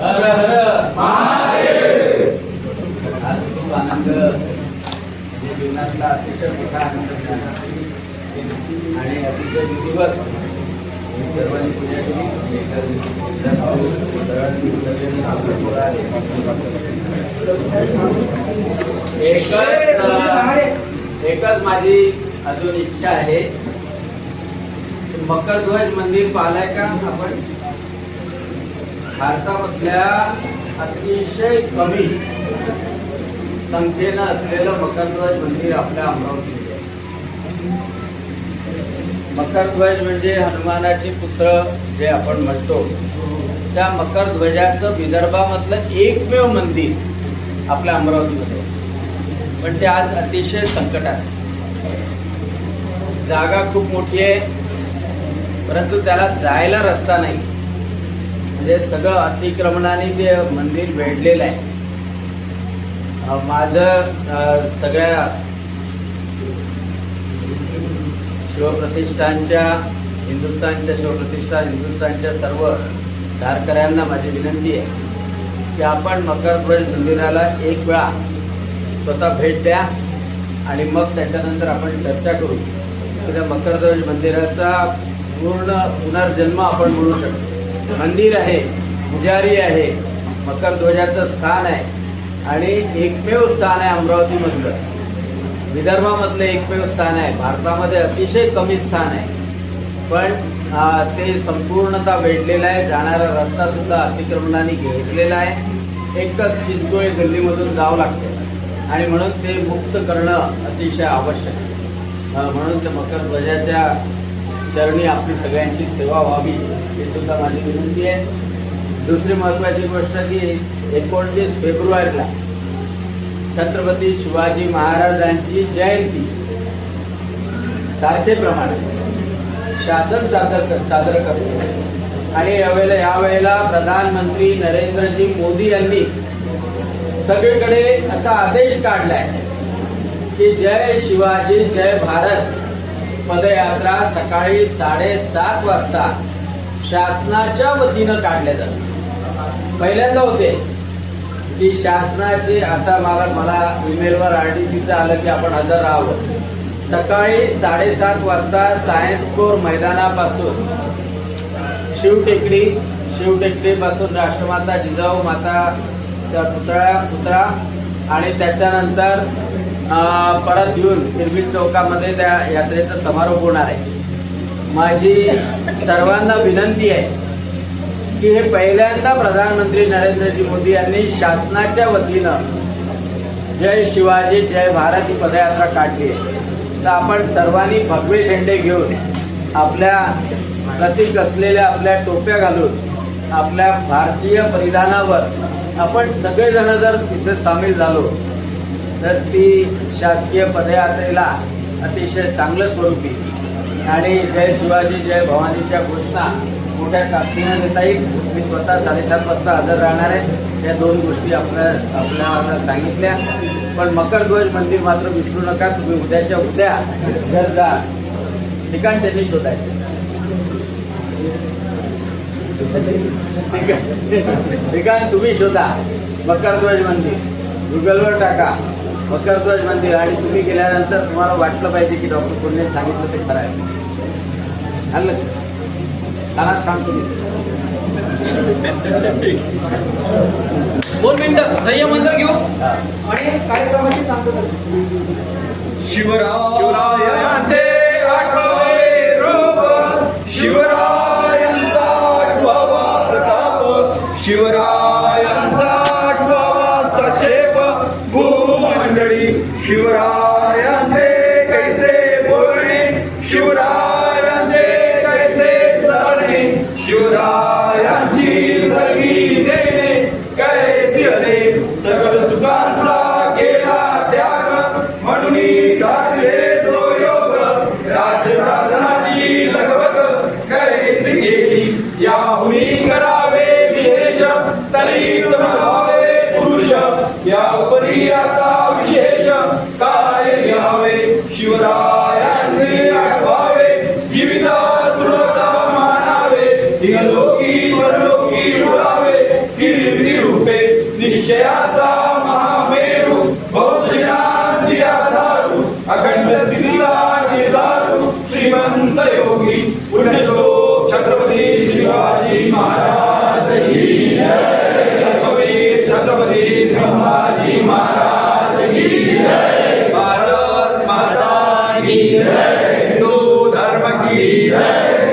हर हर खूप आनंद जीवनातला अतिशय मोठा आनंद आणि अतिशय विधिवत सर्वांनी पूजा केली एकच एकच माझी अजून इच्छा आहे. मकरध्वज मंदिर पाहिलंय का आपण? भारतामधल्या अतिशय कमी संख्येनं असलेलं मकरध्वज मंदिर आपल्या अमरावतीत आहे. मकरध्वज म्हणजे हनुमानाचे पुत्र जे आपण म्हणतो त्या मकरध्वजाचं विदर्भामधलं एकमेव मंदिर आपल्या अमरावतीमध्ये पण ते आज अतिशय संकट आहे. जागा खूप मोठी आहे परंतु त्याला जायला रस्ता नाही म्हणजे सगळं अतिक्रमणाने ते मंदिर वेढलेलं आहे. माझं सगळ्या शिवप्रतिष्ठानच्या हिंदुस्थानच्या शिवप्रतिष्ठान हिंदुस्थानच्या सर्व धारकऱ्यांना माझी विनंती आहे की आपण मकरध्वज मंदिराला एक वेळा स्वतः भेट द्या आणि मग त्याच्यानंतर आपण चर्चा करू. की त्या मकरध्वज मंदिराचा पूर्ण पुनर्जन्म आपण म्हणू शकतो. मंदिर आहे पुजारी आहे मकर ध्वजाचं स्थान आहे आणि एकमेव स्थान आहे अमरावतीमधलं. विदर्भामधलं एकमेव स्थान आहे भारतामध्ये अतिशय कमी स्थान आहे. पण ते संपूर्णतः वेढलेलं आहे जाणारा रस्ता सुद्धा अतिक्रमणाने घेतलेला आहे. एकच चिंचोळी गल्लीमधून जावं लागतं आणि म्हणून ते मुक्त करणं अतिशय आवश्यक आहे. म्हणून ते मकर ध्वजाच्या चरणी आपली सगळ्यांची सेवा व्हावी ही सुद्धा माझी विनंती आहे. दुसरी महत्त्वाची गोष्ट की एकोणतीस फेब्रुवारीला छत्रपती शिवाजी महाराजांची जयंती. तारखेप्रमाणे शासन सादर कर सादर करतो. आणि यावेळेला यावेळेला प्रधानमंत्री नरेंद्रजी मोदी यांनी सगळीकडे असा आदेश काढलाय की जय शिवाजी जय भारत. पदयात्रा सकाळी साडेसात वाजता शासनाच्या वतीनं काढल्या जातात. पहिल्यांदा होते. की शासनाचे आता मला मला ईमेलवर आर डी सीचं आलं की आपण हजर राहावं. सकाळी साडेसात वाजता सायन्स कोर मैदानापासून शिवटेकडी शिवटेकडीपासून राष्ट्रमाता जिजाऊ माताचा पुतळा पुतळा आणि त्याच्यानंतर परत येऊन हिरवी चौकामध्ये त्या यात्रेचा समारोप होणार आहे. माझी सर्वांना विनंती आहे की हे पहिल्यांदा प्रधानमंत्री नरेंद्रजी मोदी यांनी शासनाच्या वतीनं जय शिवाजी जय भारत ही पदयात्रा काढली आहे. तर आपण सर्वांनी भगवे झेंडे घेऊन आपल्या प्रतीक असलेल्या आपल्या टोप्या घालून आपल्या भारतीय परिधानावर आपण सगळेजण जर तिथे सामील झालो तर ती शासकीय पदयात्रेला अतिशय चांगलं स्वरूप येईल आणि जय शिवाजी जय भवानीच्या घोषणा मोठ्या ताकदीनं देता येईल. मी स्वतः साडेसात वाजता हजर राहणार आहे. या दोन गोष्टी आपल्या आपल्याला सांगितल्या. पण मकरध्वज मंदिर मात्र विसरू नका. तुम्ही उद्याच्या उद्या जर जा ठिकाण त्यांनी शोधायचं. ठिकाण ठिकाण तुम्ही शोधा. मकरध्वज मंदिर. गुगलवर टाका. मकरध्वज मंदिर आणि तुम्ही गेल्यानंतर तुम्हाला वाटलं पाहिजे की डॉक्टर कोणी सांगितलं ते खरं आहे. आलं कानात सांगतो मी दोन मिनिटं. संयम मंत्र घेऊ. हा. आणि कार्यक्रमाची सांगतो. शिवरायांचे शिवरायांचे कैसे बोलणे? शिवरायांचे कैसे जाणे शिवरायांची सगळी निश्चयाचा महामेरू बहुजनांची आधारू अखंड स्थितीला निर्धारू श्रीमंत योगी पुण्यश्लोक छत्रपती शिवाजी महाराज. छत्रपती संभाजी महाराज. हिंदू धर्म की जय